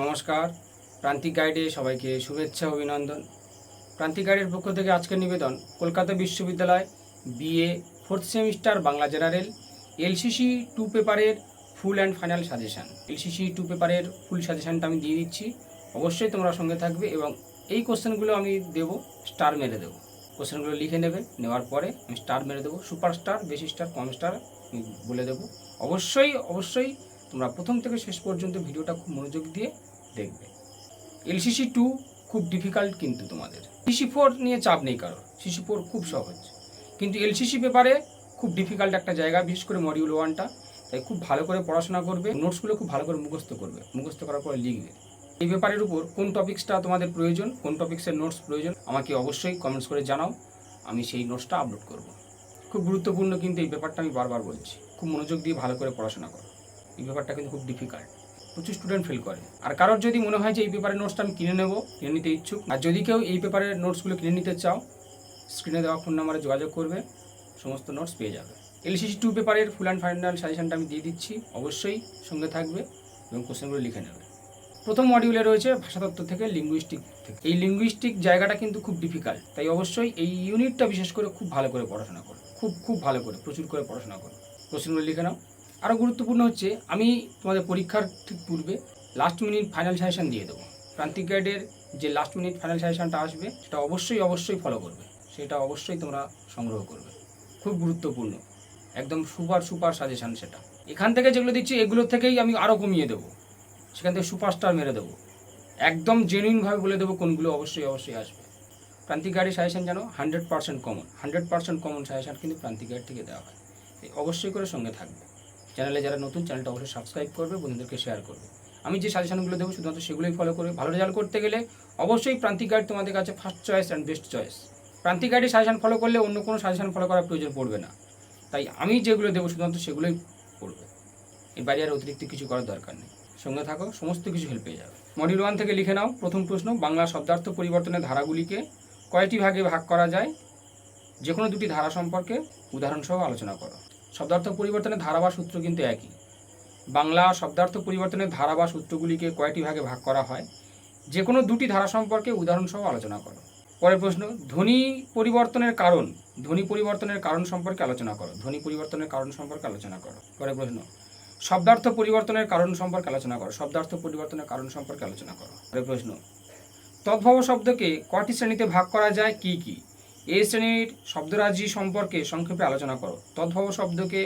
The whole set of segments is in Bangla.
নমস্কার। প্রান্তিক গাইডে সবাইকে শুভেচ্ছা, অভিনন্দন। প্রান্তিক গাইডের পক্ষ থেকে আজকের নিবেদন, কলকাতা বিশ্ববিদ্যালয় BA fourth semester Bangla general LCC two পেপারের full and final suggestion LCC two পেপারের ফুল সাজেশানটা আমি দিয়ে দিচ্ছি। অবশ্যই তোমরা সঙ্গে থাকবে এবং এই কোশ্চেনগুলো আমি দেবো স্টার মেরে দেবো। কোশ্চেনগুলো লিখে নেবে, নেওয়ার পরে আমি স্টার মেরে দেবো। সুপার স্টার বেশি স্টার কম স্টার আমি বলে দেবো। অবশ্যই অবশ্যই তোমরা প্রথম থেকে শেষ পর্যন্ত ভিডিওটা খুব মনোযোগ দিয়ে দেখবে। এলসিসি টু খুব ডিফিকাল্ট কিন্তু তোমাদের। সিসি ফোর নিয়ে চাপ নেই কারোর। সিসি ফোর খুব সহজ। কিন্তু এলসিসি পেপারে খুব ডিফিকাল্ট একটা জায়গা, বিশেষ করে মডিউল ওয়ানটা তাই খুব ভালো করে পড়াশোনা করবে। নোটসগুলো খুব ভালো করে মুখস্থ করবে। মুখস্থ করার পরে লিখবে। এই ব্যাপারের উপর কোন টপিক্সটা তোমাদের প্রয়োজন, কোন টপিক্সের নোটস প্রয়োজন, আমাকে অবশ্যই কমেন্টস করে জানাও। আমি সেই নোটসটা আপলোড করব। খুব গুরুত্বপূর্ণ কিন্তু এই ব্যাপারটা আমি বারবার বলছি। খুব মনোযোগ দিয়ে ভালো করে পড়াশোনা করো। এই ব্যাপারটা কিন্তু খুব ডিফিকাল্ট প্রচুর স্টুডেন্ট ফেল করে। আর কারোর যদি মনে হয় যে এই পেপারের নোটসটা আমি কিনে নেব, কিনে নিতে ইচ্ছুক, আর যদি কেউ এই পেপারের নোটসগুলো কিনে নিতে চাও স্ক্রিনে দেওয়া ফোন নাম্বারে যোগাযোগ করবে, সমস্ত নোটস পেয়ে যাবে। এলসিসি টু পেপারের ফুল অ্যান্ড ফাইনাল সাজেশনটা আমি দিয়ে দিচ্ছি, অবশ্যই সঙ্গে থাকবে এবং কোশ্চেনগুলো লিখে নেবে। প্রথম মডিউলে রয়েছে ভাষাতত্ত্ব থেকে লিঙ্গুইস্টিক থেকে। এই লিঙ্গুইস্টিক জায়গাটা কিন্তু খুব ডিফিকাল্ট তাই অবশ্যই এই ইউনিটটা বিশেষ করে খুব ভালো করে পড়াশোনা করো। খুব খুব ভালো করে, প্রচুর করে পড়াশোনা করো। কোশ্চেনগুলো লিখে নাও। আরও গুরুত্বপূর্ণ হচ্ছে, আমি তোমাদের পরীক্ষার ঠিক পূর্বে লাস্ট মিনিট ফাইনাল সাজেশন দিয়ে দেবো। প্রান্তিক গাইডের যে লাস্ট মিনিট ফাইনাল সাজেশনটা আসবে, সেটা অবশ্যই অবশ্যই ফলো করবে। সেটা অবশ্যই তোমরা সংগ্রহ করবে। খুব গুরুত্বপূর্ণ। একদম সুপার সুপার সাজেশন সেটা। এখান থেকে যেগুলো দিচ্ছি এগুলোর থেকেই আমি আরও কমিয়ে দেবো। সেখান থেকে সুপারস্টার মেরে দেবো। একদম জেনুইনভাবে বলে দেবো কোনগুলো অবশ্যই অবশ্যই আসবে। প্রান্তিক গাড়ির সাজেশন যেন hundred percent common hundred percent common suggestion কিন্তু প্রান্তিক গাইড থেকে দেওয়া হয়। অবশ্যই করে সঙ্গে থাকবে। চ্যানেলে যারা নতুন চ্যানেলটা অবশ্যই সাবস্ক্রাইব করবে, বন্ধুদেরকে শেয়ার করবে। আমি যে সাজেশনগুলো দেবো, শুধুমাত্র সেগুলোই ফলো করবে। ভালো রেজাল্ট করতে গেলে অবশ্যই প্রান্তিক গাইড তোমাদের কাছে first choice and best choice Prantik গাইডের সাজেশন ফলো করলে অন্য কোনো সাজেশন ফলো করার প্রয়োজন পড়বে না। তাই আমি যেগুলো দেবো, শুধুমাত্র সেগুলোই পড়বে। এর বাইরে আর অতিরিক্ত কিছু করার দরকার নেই। সঙ্গে থাকো, সমস্ত কিছু হেল্প পেয়ে যাবে। মডিউল ওয়ান থেকে লিখে নাও, প্রথম প্রশ্ন, বাংলা শব্দার্থ পরিবর্তনের ধারাগুলিকে কয়টি ভাগে ভাগ করা যায়? যে কোনো দুটি ধারা সম্পর্কে উদাহরণসহ আলোচনা করো। শব্দার্থ পরিবর্তনের ধারা বা সূত্র কিন্তু একই। বাংলা শব্দার্থ পরিবর্তনের ধারা বা সূত্রগুলিকে কয়টি ভাগে ভাগ করা হয়। যে কোনো দুটি ধারা সম্পর্কে উদাহরণসহ আলোচনা করো। পরের প্রশ্ন, ধ্বনি পরিবর্তনের কারণ, ধ্বনি পরিবর্তনের কারণ সম্পর্কে আলোচনা করো। ধ্বনি পরিবর্তনের কারণ সম্পর্কে আলোচনা করো। পরের প্রশ্ন, শব্দার্থ পরিবর্তনের কারণ সম্পর্কে আলোচনা করো। শব্দার্থ পরিবর্তনের কারণ সম্পর্কে আলোচনা করো। পরের প্রশ্ন, তদ্ভব শব্দকে কটি শ্রেণীতে ভাগ করা যায়, কি কি? এই শ্রেণির শব্দরাজি সম্পর্কে সংক্ষেপে আলোচনা করো। তদ্ভব শব্দকে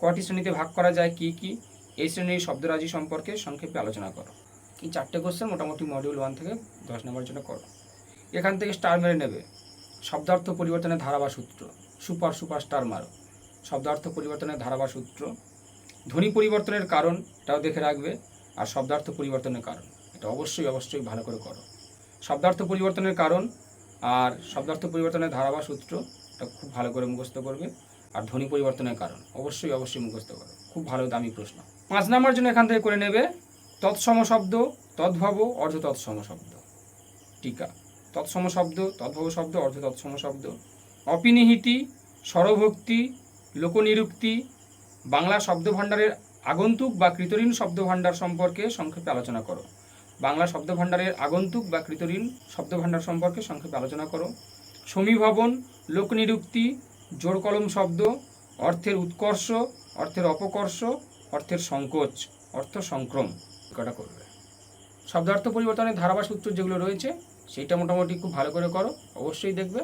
কটি শ্রেণীতে ভাগ করা যায়, কি কি? এই শ্রেণির শব্দরাজি সম্পর্কে সংক্ষেপে আলোচনা করো। এই চারটে কোশ্চেন মোটামুটি মডিউল ওয়ান থেকে দশ নম্বর জন্য করো। এখান থেকে স্টার মেরে নেবে। শব্দার্থ পরিবর্তনের ধারা বা সূত্র। সুপার সুপার স্টার মারো। শব্দার্থ পরিবর্তনের ধারা বা সূত্র। ধ্বনি পরিবর্তনের কারণ, এটাও দেখে রাখবে। আর শব্দার্থ পরিবর্তনের কারণ, এটা অবশ্যই অবশ্যই ভালো করে করো। শব্দার্থ পরিবর্তনের কারণ আর শব্দার্থ পরিবর্তনের ধারা বা সূত্র এটা খুব ভালো করে মুখস্থ করবে। আর ধ্বনি পরিবর্তনের কারণ, অবশ্যই অবশ্যই মুখস্থ করবে খুব ভালো, দামি প্রশ্ন। পাঁচ নাম্বার জন্য এখান থেকে করে নেবে, তৎসম শব্দ, তদ্ভব অর্ধ তৎসম শব্দ। টিকা। তৎসম শব্দ, তদ্ভব শব্দ অর্ধ তৎসম শব্দ। অপিনিহিতি, স্বরভক্তি, লোকনিরুক্তি, বাংলা শব্দভাণ্ডারের আগন্তুক বা কৃতঋণ শব্দভাণ্ডার সম্পর্কে সংক্ষেপে আলোচনা করো। বাংলা শব্দভাণ্ডারের আগন্তুক বা কৃতঋণ শব্দভাণ্ডার সম্পর্কে সংক্ষেপে আলোচনা করো। সমীভবন, লোকনিরুক্তি জোড় কলম শব্দ, অর্থের উৎকর্ষ, অর্থের অপকর্ষ, অর্থের সংকোচ, অর্থ সংক্রম। কটা করবে? শব্দার্থ পরিবর্তনের ধারা বা সূত্র যেগুলো রয়েছে সেইটা মোটামুটি খুব ভালো করে করো। অবশ্যই দেখবে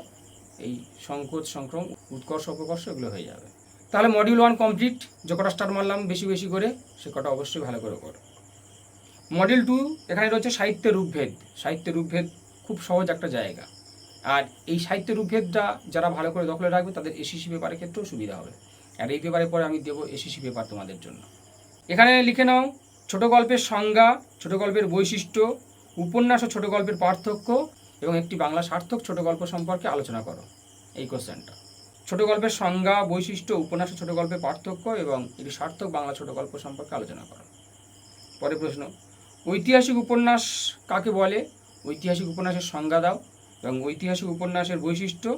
এই সংকোচ, সংক্রম, উৎকর্ষ, অপকর্ষ এগুলো হয়ে যাবে। তাহলে মডিউল ওয়ান কমপ্লিট যে কটা স্টার মারলাম বেশি বেশি করে, সে কটা অবশ্যই ভালো করে করো। মডেল টু এখানে রয়েছে সাহিত্যের রূপভেদ। সাহিত্যের রূপভেদ খুব সহজ একটা জায়গা। আর এই সাহিত্যের রূপভেদটা যারা ভালো করে দখলে রাখবে, তাদের এসিসি পেপারের ক্ষেত্রেও সুবিধা হবে। আর এই পেপারে পরে আমি দেবো এসিসি পেপার তোমাদের জন্য। এখানে লিখে নাও, ছোট গল্পের সংজ্ঞা, ছোট গল্পের বৈশিষ্ট্য, উপন্যাস ও ছোট গল্পের পার্থক্য এবং একটি বাংলা সার্থক ছোট গল্প সম্পর্কে আলোচনা করো এই কোশ্চেনটা ছোট গল্পের সংজ্ঞা, বৈশিষ্ট্য, উপন্যাস ও ছোট গল্পের পার্থক্য এবং একটি সার্থক বাংলা ছোট গল্প সম্পর্কে আলোচনা করো। পরের প্রশ্ন ঐতিহাসিক উপন্যাস কাকে বলে? ঐতিহাসিক উপন্যাসের সংজ্ঞা দাও এবং ঐতিহাসিক উপন্যাসের বৈশিষ্ট্য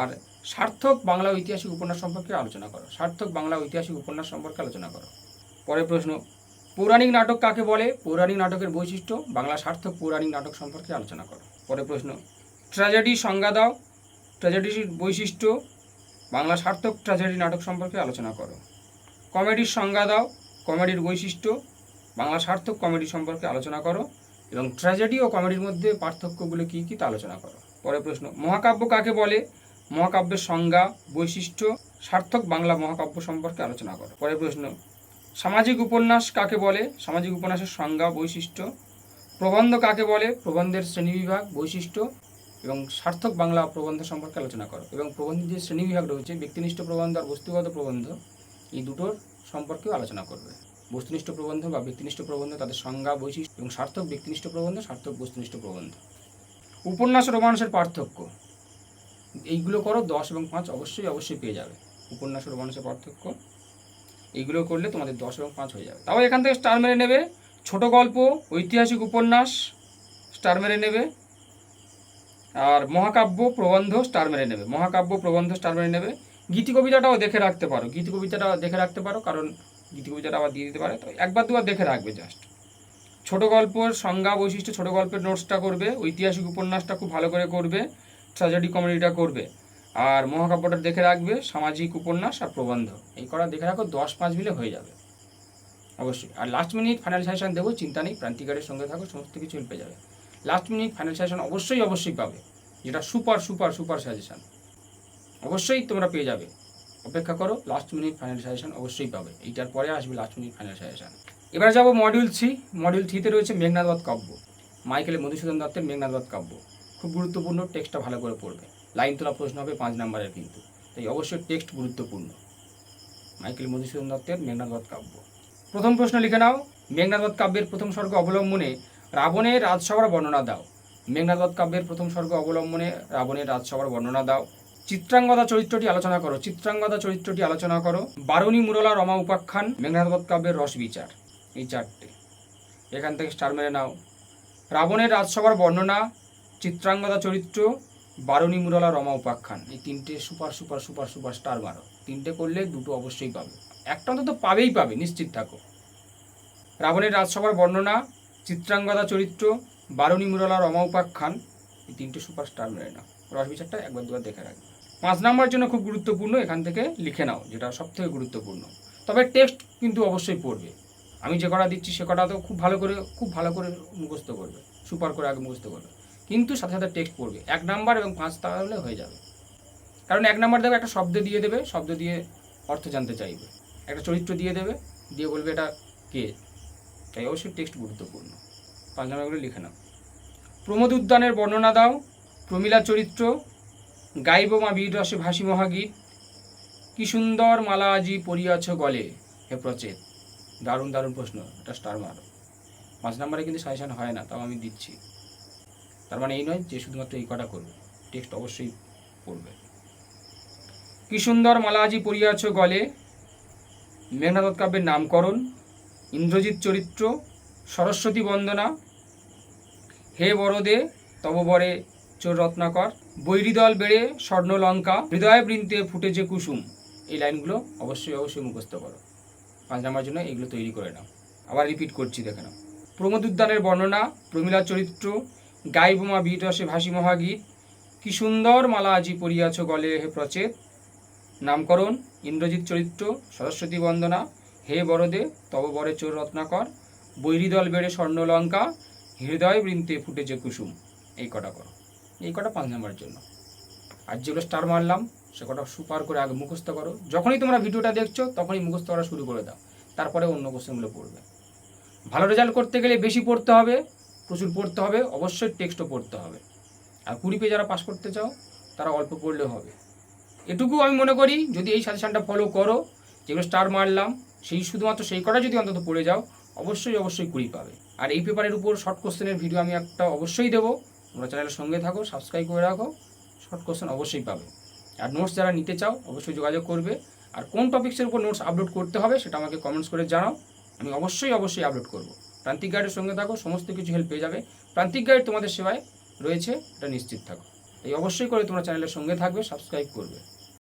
আর সার্থক বাংলা ঐতিহাসিক উপন্যাস সম্পর্কে আলোচনা করো। সার্থক বাংলা ঐতিহাসিক উপন্যাস সম্পর্কে আলোচনা করো। পরের প্রশ্ন, পৌরাণিক নাটক কাকে বলে? পৌরাণিক নাটকের বৈশিষ্ট্য, বাংলা সার্থক পৌরাণিক নাটক সম্পর্কে আলোচনা করো। পরে প্রশ্ন, ট্র্যাজেডি সংজ্ঞা দাও। ট্র্যাজেডির বৈশিষ্ট্য, বাংলা সার্থক ট্র্যাজেডি নাটক সম্পর্কে আলোচনা করো। কমেডির সংজ্ঞা দাও। কমেডির বৈশিষ্ট্য বাংলা সার্থক কমেডি সম্পর্কে আলোচনা করো এবং ট্র্যাজেডি ও কমেডির মধ্যে পার্থক্যগুলো কী কী তা আলোচনা করো। পরে প্রশ্ন, মহাকাব্য কাকে বলে? মহাকাব্যের সংজ্ঞা, বৈশিষ্ট্য, সার্থক বাংলা মহাকাব্য সম্পর্কে আলোচনা করো। পরে প্রশ্ন, সামাজিক উপন্যাস কাকে বলে? সামাজিক উপন্যাসের সংজ্ঞা, বৈশিষ্ট্য, প্রবন্ধ কাকে বলে? প্রবন্ধের শ্রেণীবিভাগ, বৈশিষ্ট্য এবং সার্থক বাংলা প্রবন্ধ সম্পর্কে আলোচনা করো। এবং প্রবন্ধের যে শ্রেণীবিভাগ রয়েছে ব্যক্তিনিষ্ঠ প্রবন্ধ আর বস্তুগত প্রবন্ধ, এই দুটোর সম্পর্কেও আলোচনা করবে। বস্তুনিষ্ঠ প্রবন্ধ বা ব্যক্তিনিষ্ঠ প্রবন্ধ, তাদের সংজ্ঞা, বৈশিষ্ট্য এবং সার্থক ব্যক্তিনিষ্ঠ প্রবন্ধ, সার্থক বস্তুনিষ্ঠ প্রবন্ধ। উপন্যাস ও রোমান্সের পার্থক্য। এইগুলো করো, দশ এবং পাঁচ অবশ্যই অবশ্যই পেয়ে যাবে। উপন্যাস ও রোমান্সের পার্থক্য। এইগুলো করলে তোমাদের দশ এবং পাঁচ হয়ে যাবে। তাও এখান থেকে স্টার মেরে নেবে। ছোট গল্প, ঐতিহাসিক উপন্যাস, স্টার মেরে নেবে। আর মহাকাব্য, প্রবন্ধ, স্টার মেরে নেবে। মহাকাব্য, প্রবন্ধ, স্টার মেরে নেবে। গীতি কবিতাটাও দেখে রাখতে পারো। গীতি কবিতাটা দেখে রাখতে পারো। কারণ গীতি কবিতাটা আবার দিয়ে দিতে পারে। তো একবার দুবার দেখে রাখবে জাস্ট ছোট গল্পের সংজ্ঞা বৈশিষ্ট্য, ছোট গল্পের নোটসটা করবে, ঐতিহাসিক উপন্যাসটা খুব ভালো করে করবে ট্র্যাজেডি কমেডিটা করবে। আর মহাকাব্যটা দেখে রাখবে, সামাজিক উপন্যাস আর প্রবন্ধ। এই করা দেখে রাখো, দশ পাঁচ মিলে হয়ে যাবে। অবশ্যই। আর লাস্ট মিনিট ফাইনাল সাজেশন দেবো, চিন্তা নেই, প্রান্তিকারের সঙ্গে থাকো, সমস্ত কিছু হেল্পে যাবে। লাস্ট মিনিট ফাইনাল সাজেশন অবশ্যই অবশ্যই পাবে। যেটা সুপার সুপার সুপার সাজেশন অবশ্যই তোমরা পেয়ে যাবে। অপেক্ষা করো লাস্ট মিনিট ফাইনাল সাজেশন অবশ্যই পাবে। এইটার পরে আসবে লাস্ট মিনিট ফাইনাল সাজেশন এবার যাব মডিউল থ্রি মডিউল থ্রিতে রয়েছে মেঘনাথবধ কাব্য। মাইকেল মধুসূদন দত্তের মেঘনাথবধ কাব্য। খুব গুরুত্বপূর্ণ টেক্সটটা ভালো করে পড়বে। লাইন তোলা প্রশ্ন হবে পাঁচ নাম্বারের কিন্তু। তাই অবশ্যই টেক্সট গুরুত্বপূর্ণ। মাইকেল মধুসূদন দত্তের মেঘনাথবধ কাব্য। প্রথম প্রশ্ন লিখে নাও। মেঘনাথবধ কাব্যের প্রথম স্বর্গ অবলম্বনে রাবণের রাজসভার বর্ণনা দাও। মেঘনাথবধ কাব্যের প্রথম স্বর্গ অবলম্বনে রাবণের রাজসভার বর্ণনা দাও। চিত্রাঙ্গদা চরিত্রটি আলোচনা করো। চিত্রাঙ্গদা চরিত্রটি আলোচনা করো। বারুণী, মুরলা, রমা উপাখ্যান মেঘনাথবধ কাব্যের রস বিচার। এই চারটে। এখান থেকে স্টার মেরে নাও। রাবণের রাজসভার বর্ণনা, চিত্রাঙ্গদা চরিত্র, বারুণী, মুরলা, রমা উপাখ্যান। এই তিনটে super super super super star মারো। তিনটে করলে দুটো অবশ্যই পাবে। একটা অন্তত পাবেই পাবে, নিশ্চিত থাকো। রাবণের রাজসভার বর্ণনা, চিত্রাঙ্গদা চরিত্র, বারুণী, মুরলা, রমা উপাখ্যান। এই তিনটে সুপার স্টার মেরে নাও। রস বিচারটা একবার দুবার দেখে রাখবে। পাঁচ নাম্বার জন্য খুব গুরুত্বপূর্ণ এখান থেকে লিখে নাও, যেটা সব থেকে গুরুত্বপূর্ণ। তবে টেক্সট কিন্তু অবশ্যই পড়বে। আমি যে কটা দিচ্ছি সে কটা তো খুব ভালো করে, খুব ভালো করে মুখস্থ করবে, সুপার করে আগে মুখস্থ করবে। কিন্তু সাথে সাথে টেক্সট পড়বে। এক নাম্বার এবং পাঁচ তাহলে হয়ে যাবে। কারণ এক নাম্বার দেবে একটা শব্দ দিয়ে দেবে, শব্দ দিয়ে অর্থ জানতে চাইবে। একটা চরিত্র দিয়ে দেবে, দিয়ে বলবে এটা কে? তাই অবশ্যই টেক্সট গুরুত্বপূর্ণ। পাঁচ নাম্বারগুলো লিখে নাও। প্রমোদ উদ্যানের বর্ণনা দাও, প্রমিলা চরিত্র গাইব মা বীর রসে ভাসি মহাগীত। কি সুন্দর মালা আজি পরিয়াছ গলে, হে প্রচেত। দারুণ দারুণ প্রশ্ন, এটা স্টার মারো। পাঁচ নাম্বারে কিন্তু সাজেশন হয় না, তাও আমি দিচ্ছি। তার মানে এই নয় যে শুধুমাত্র এই কটা করবে টেক্সট অবশ্যই পড়বে। কি সুন্দর মালা আজি পরিয়াছ গলে মেঘনাথ কাব্যের নামকরণ, ইন্দ্রজিৎ চরিত্র, সরস্বতী বন্দনা, হে বরদে তব বরে চোর রত্নাকর বৈরিদল বেড়ে স্বর্ণলঙ্কা, হৃদয় বৃন্তে ফুটেছে কুসুম। এই লাইনগুলো অবশ্যই অবশ্যই মুখস্থ করো। পাঁচ নাম্বার জন্য এগুলো তৈরি করে নাও। আবার রিপিট করছি, দেখে নাও। প্রমোদ উদ্যানের বর্ণনা, প্রমীলা চরিত্র, গাইবোমা বীর রসে ভাসি মহাগীত, কি সুন্দর মালা আজি পরিয়াছ গলে হে প্রচেত। নামকরণ, ইন্দ্রজিৎ চরিত্র, সরস্বতী বন্দনা, হে বরদে তব বরে চোর রত্নাকর বৈরিদল বেড়ে স্বর্ণলঙ্কা, হৃদয় বৃন্তে ফুটেছে কুসুম। এই কটা করো। এই কটা পাঁচ নাম্বারের জন্য। আর যেগুলো স্টার মারলাম সে কটা সুপার করে আগে মুখস্থ করো। যখনই তোমরা ভিডিওটা দেখছ, তখনই মুখস্থ করা শুরু করে দাও। তারপরে অন্য কোশ্চেনগুলো পড়বে। ভালো রেজাল্ট করতে গেলে বেশি পড়তে হবে, প্রচুর পড়তে হবে, অবশ্যই টেক্সটও পড়তে হবে। আর কুড়ি পেয়ে যারা পাস করতে চাও, তারা অল্প পড়লেও হবে। এটুকু আমি মনে করি, যদি এই সাজেশনটা ফলো করো, যেগুলো স্টার মারলাম, সেই শুধুমাত্র সেই কটা যদি অন্তত পড়ে যাও, অবশ্যই অবশ্যই কুড়ি পাবে। আর এই পেপারের উপর শর্ট কোশ্চেনের ভিডিও আমি একটা অবশ্যই দেবো। তোমরা চ্যানেলের সঙ্গে থাকো সাবস্ক্রাইব করে রাখো শর্ট কোশ্চেন অবশ্যই পাবে। আর নোটস যারা নিতে চাও, অবশ্যই যোগাযোগ করবে। আর কোন টপিক্সের উপর নোটস আপলোড করতে হবে, সেটা আমাকে কমেন্টস করে জানাও। আমি অবশ্যই অবশ্যই আপলোড করব। প্রান্তিক গাইডের সঙ্গে থাকো, সমস্ত কিছু হেল্প পেয়ে যাবে। প্রান্তিক গাইড তোমাদের সেবায় রয়েছে, এটা নিশ্চিত থাকো। এই অবশ্যই করে তোমরা চ্যানেলের সঙ্গে থাকবে সাবস্ক্রাইব করবে।